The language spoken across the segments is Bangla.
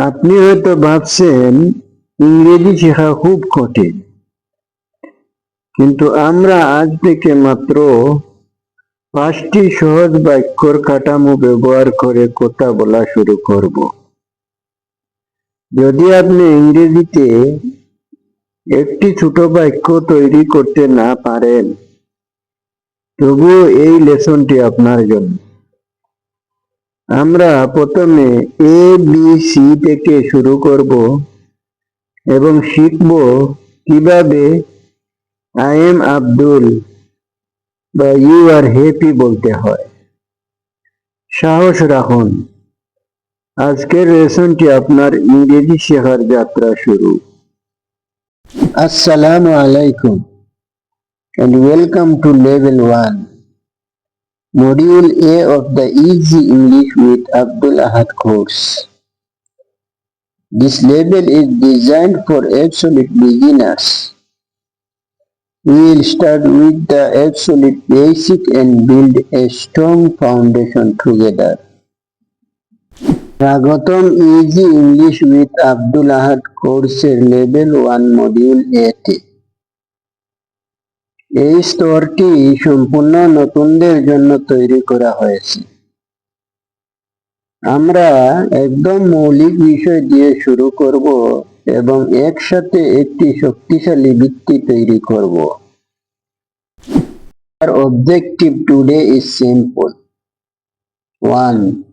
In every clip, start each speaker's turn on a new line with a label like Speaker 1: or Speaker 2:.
Speaker 1: আপনি হয়তো ভাবছেন ইংরেজি শেখা খুব কঠিন। কিন্তু আমরা আজ থেকে মাত্র পাঁচটি সহজ বাক্যর কাঠামো ব্যবহার করে কথা বলা শুরু করব। যদি আপনি ইংরেজিতে একটি ছোট বাক্য তৈরি করতে না পারেন, তবুও এই লেসনটি আপনার জন্য। আমরা প্রথমে এ বি সি থেকে শুরু করব এবং শিখব কীভাবে আই এম আব্দুল বা ইউ আর হ্যাপি বলতে হয়। সাহস রাখুন। আজকের রেশনটি আপনার ইংরেজি শেখার যাত্রা শুরু। আসসালামু আলাইকুম and welcome to level 1 module A of the Easy English with Abdul Ahad course this level is designed for absolute beginners we will start with the absolute basic and build a strong foundation together স্বাগতম easy English with Abdul Ahad কোর্সের লেভেল ওয়ান মডিউল এতে এই স্তরটি সম্পূর্ণ নতুনদের জন্য তৈরি করা হয়েছে আমরা একদম মৌলিক বিষয় দিয়ে শুরু করব এবং একসাথে একটি শক্তিশালী ভিত্তি তৈরি করব Our objective today is simple. 1.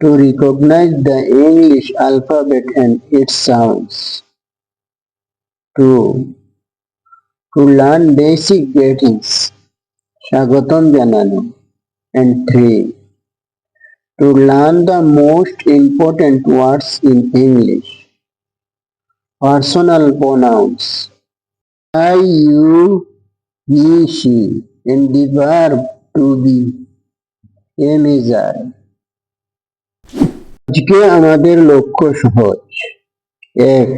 Speaker 1: To recognize the English alphabet and its sounds. 2. To learn basic greetings. স্বাগতম জানানো and 3. To learn the most important words in English. Personal pronouns. I, you, he, she, and the verb to be. A measure. আজকে আমাদের লক্ষ্য সহজ এক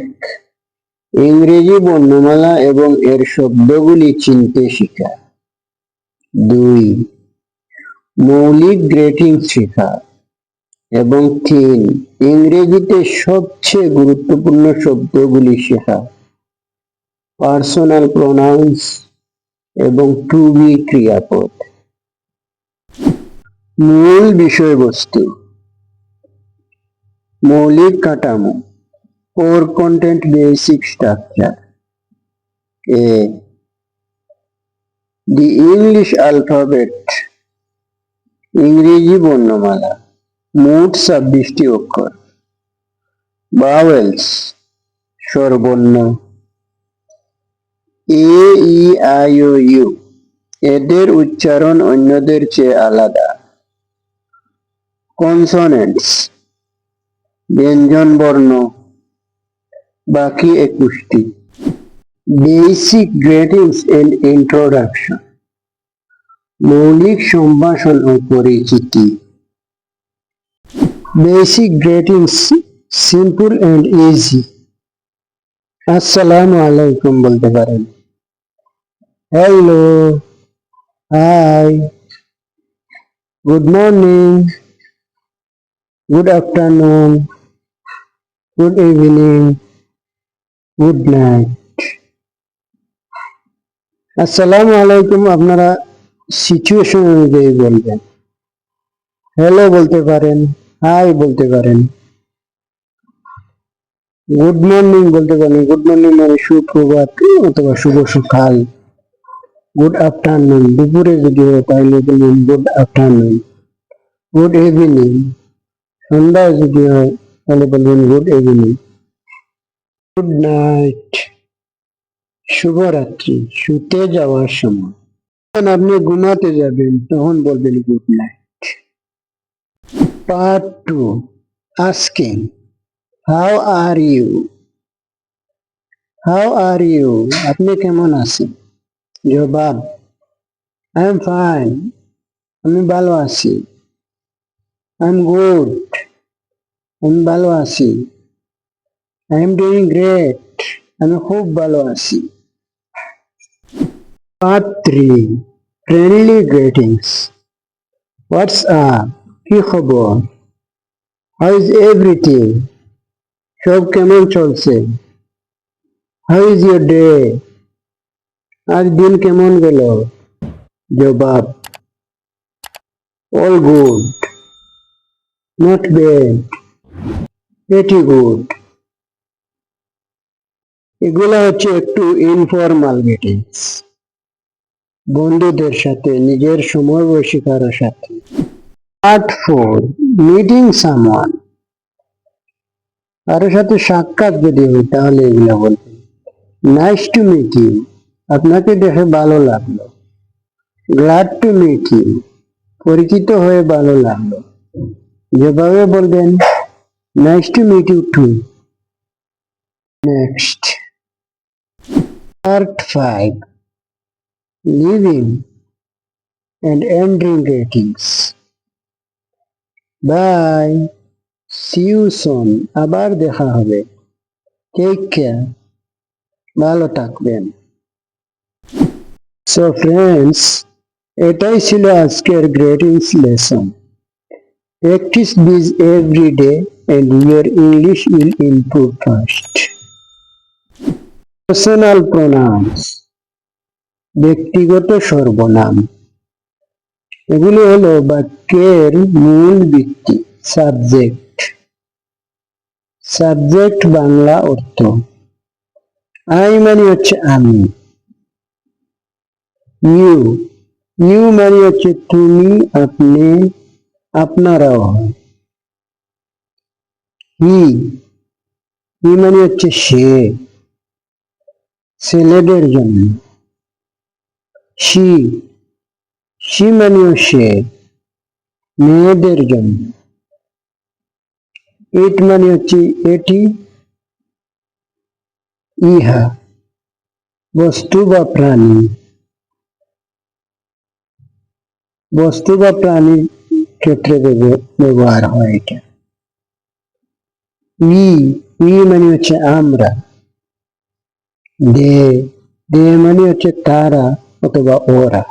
Speaker 1: ইংরেজি বর্ণমালা এবং এর শব্দগুলি চিনতে শেখা। দুই, মৌলিক গ্রেটিং শেখা। এবং তিন, ইংরেজিতে সবচেয়ে গুরুত্বপূর্ণ শব্দগুলি শেখা। পার্সোনাল প্রোনাউন্স এবং টু বি ক্রিয়াপদ। মূল বিষয়বস্তু, মৌলিক কাঠামো। Core content basic structure a the English alphabet ইংরেজি বর্ণমালা, মোট ছাব্বিশটি অক্ষর। বাওয়েলস স্বরবর্ণ। এ ই আই ও ইউ এদের উচ্চারণ অন্যদের চেয়ে আলাদা। কনসোনেন্টস ব্যঞ্জন বর্ণ বাকি একুশটি। বেসিক গ্রেটিংস এন্ড ইন্ট্রোডাকশন মৌলিক সম্ভাষণ ও পরিচিতি। Basic greetings simple and easy আসসালামু আলাইকুম বলতে পারেন। Hello hi good morning good afternoon good evening good night আসসালামু আলাইকুম আপনারা সিচুয়েশন অনুযায়ী বলবেন। হ্যালো বলতে পারেন হাই বলতে পারেন। গুড মর্নিং বলতে পারেন গুড মর্নিং মানে সুপ্রভাত অথবা শুভ সকাল। গুড আফটারনুন দুপুরে যদি হয় তাহলে বলবেন গুড আফটারনুন গুড ইভিনিং সন্ধ্যায় যদি হয় তাহলে বলবেন গুড ইভিনিং গুড নাইট। শুভরাত্রি। শুতে যাওয়ার সময়। যখন আপনি ঘুমাতে যাবেন, তখন বলবেন good night. Part two. Asking, how are you? How are you? আপনি কেমন আছেন? জবাব, আই এম ফাইন। আমি ভালো আছি। I am good. আমি ভালো আছি। আই এম ডুইং গ্রেট আমি খুব ভালো আছি। Part three friendly greetings what's up কি খবর? হাউ ইজ এভরিথিং সব কেমন চলছে? হাউ ইজ ইউর ডে আজ দিন কেমন গেল? জবাব। All good not bad very good এগুলা হচ্ছে একটু ইনফরমাল মিটিংস বন্ধুদের সাথে, নিজের সমবয়সী কারোর সাথে। পার্ট ফোর মিটিং সামওয়ান কারোর সাথে সাক্ষাৎ যদি হয়, তাহলে এগুলা বলবেন নাইস টু মিট ইউ আপনাকে দেখে ভালো লাগল। গ্লাড টু মিট ইউ পরিচিত হয়ে ভালো লাগল। যেভাবে বলবেন nice to meet you to next part five leaving and ending greetings. Bye. See you soon. আবার দেখা হবে টেক কেয়ার ভালো থাকবেন সো ফ্রেন্ডস এটাই ছিল আজকের greetings lesson practice this every day and your English will improve fast. Personal pronouns, ব্যক্তিগত সর্বনাম, এগুলো হলো বাক্যের মূল ভিত্তি সাবজেক্ট সাবজেক্ট বাংলা অর্থ। আই মানে হচ্ছে আমি। ইউ ইউ মানে হচ্ছে তুমি, আপনি, আপনারাও। হি হি মানে হচ্ছে সে। ছেলেদের জন্য। সি সি মানেও সে, মেয়েদের জন্য। ইট মানে হচ্ছে এটি ইহা, বস্তু বা প্রাণী। বস্তু বা প্রাণীর ক্ষেত্রে ব্যব- ব্যবহার হয় এটা। ই ই মানে হচ্ছে আমরা। দে দে মানে হচ্ছে তারা অথবা ওরা।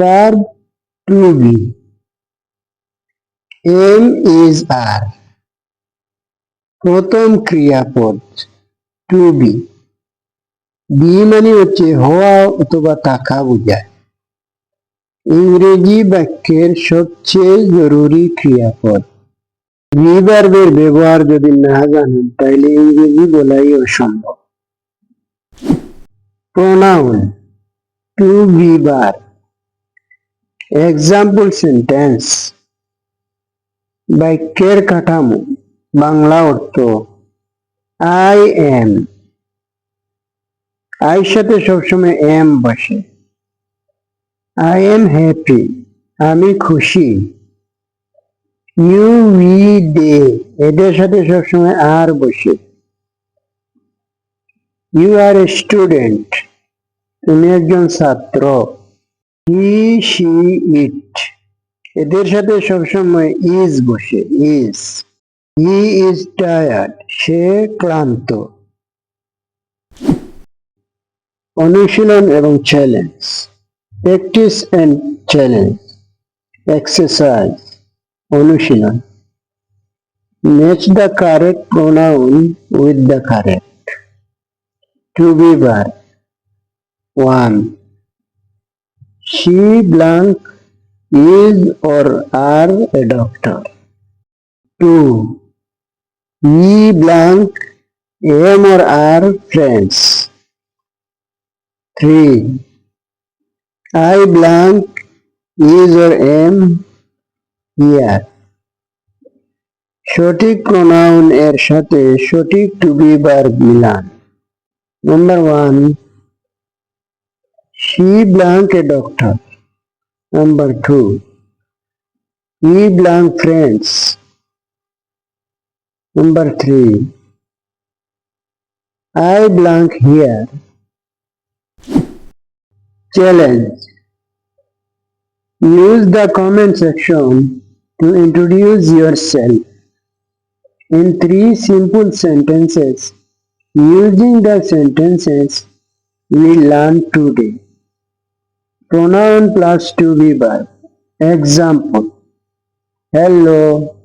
Speaker 1: Verb to be. Am is are প্রথম ক্রিয়াপদ টু বি বি মানে হচ্ছে হওয়া অথবা থাকা বোঝায়। ইংরেজি বাক্যের সবচেয়ে জরুরি ক্রিয়াপদ। বি ভার্বের ব্যবহার যদি না জানেন তাহলে ইংরেজি বলাই অসম্ভব। প্রোনাউন টু বার এক্সাম্পল সেন্টেন্স বাক্যের কাঠামো বাংলা অর্থ আই এম আই সাথে সবসময় এম বসে। আই এম হ্যাপি আমি খুশি। ইউ এদের সাথে সবসময় আর বসে। ইউ আর এ স্টুডেন্ট তুমি একজন ছাত্র। হি শি ইট এদের সাথে সবসময় ইজ বসে। ইজ হি ইজ টায়ার্ড সে ক্লান্ত। অনুশীলন এবং challenge practice and challenge exercise অনুশীলন match the correct pronoun with the correct to be bar one She blank is or are a doctor. 2. We blank am or are friends. 3. I blank is or am here. সঠিক প্রোনাউন এর সাথে সঠিক টু বি বার Milan number one She blank a doctor. Number two. We blank friends. Number three. I blank here. Challenge. Use the comment section to introduce yourself in three simple sentences using the sentences we learned today. Pronoun plus to be verb. Example. Hello.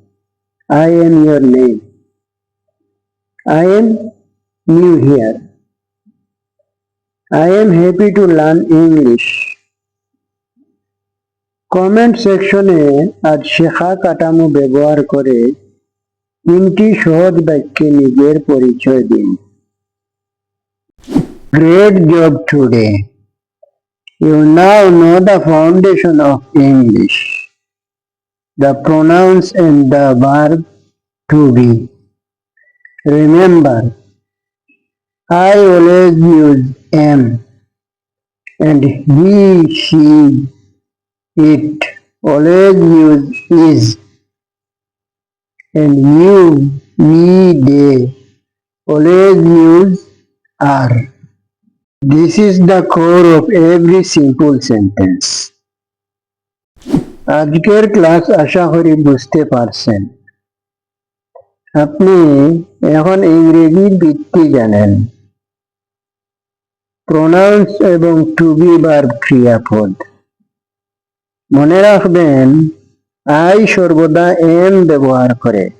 Speaker 1: I am your name. I am new here. I am happy to learn English. Comment সেকশনে আজ শেখা কাঠামো ব্যবহার করে তিনটি সহজ বাক্যে নিজের পরিচয় দিন। Great job today you now know the foundation of English the pronouns and the verb to be. Remember, I always use am and he, she, it always use is and you, me, they always use are. This is the core of every simple sentence. আজকের ক্লাস আশা করি বুঝতে পারছেন আপনি এখন ইংরেজি বৃত্তি জানেন প্রোনাউন্স এবং টু বি বার ক্রিয়াপদ মনে রাখবেন, আই সর্বদা এম ব্যবহার করে।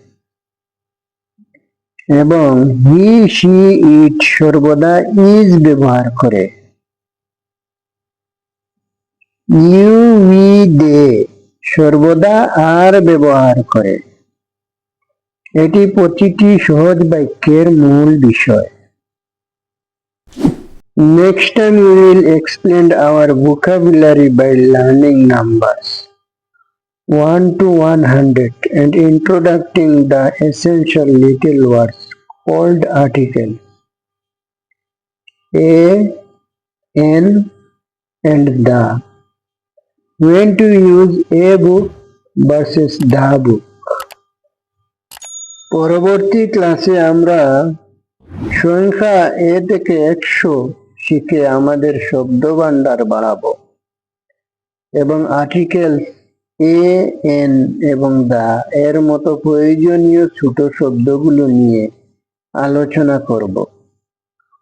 Speaker 1: এবং হি সি ইট সর্বদা ইজ ব্যবহার করে। ইউ উই দে সর্বদা আর ব্যবহার করে। এটি প্রতিটি সহজ বাক্যের মূল বিষয়। Next time we will explain our vocabulary by learning numbers 1 to 100 and introducing the essential little words called articles a n and the when to use a book versus the book পরবর্তী ক্লাসে আমরা সংখ্যা এ থেকে একশো শিখে আমাদের শব্দ ভান্ডার বাড়াবো এবং আর্টিকেল এ, এন এবং দা এর মতো প্রয়োজনীয় ছোট শব্দগুলো নিয়ে আলোচনা করব।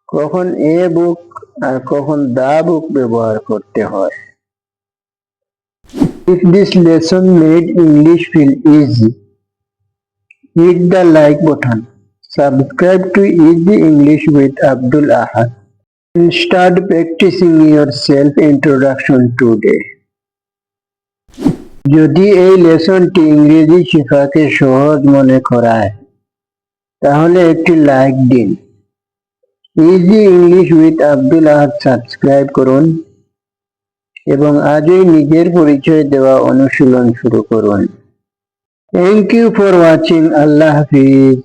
Speaker 1: কখন এ বুক আর কখন দা বুক ব্যবহার করতে হয়। If this lesson English feel easy hit the like button subscribe to easy English with Abdul Ahad start practicing your self-introduction today. যদি এই লেসনটি ইংরেজি শেখাকে সহজ মনে করায়, তাহলে একটি লাইক দিন। Easy English with Abdul Ahad subscribe করুন এবং আজই নিজের পরিচয় দেওয়া অনুশীলন শুরু করুন। Thank you for watching Allah Hafiz.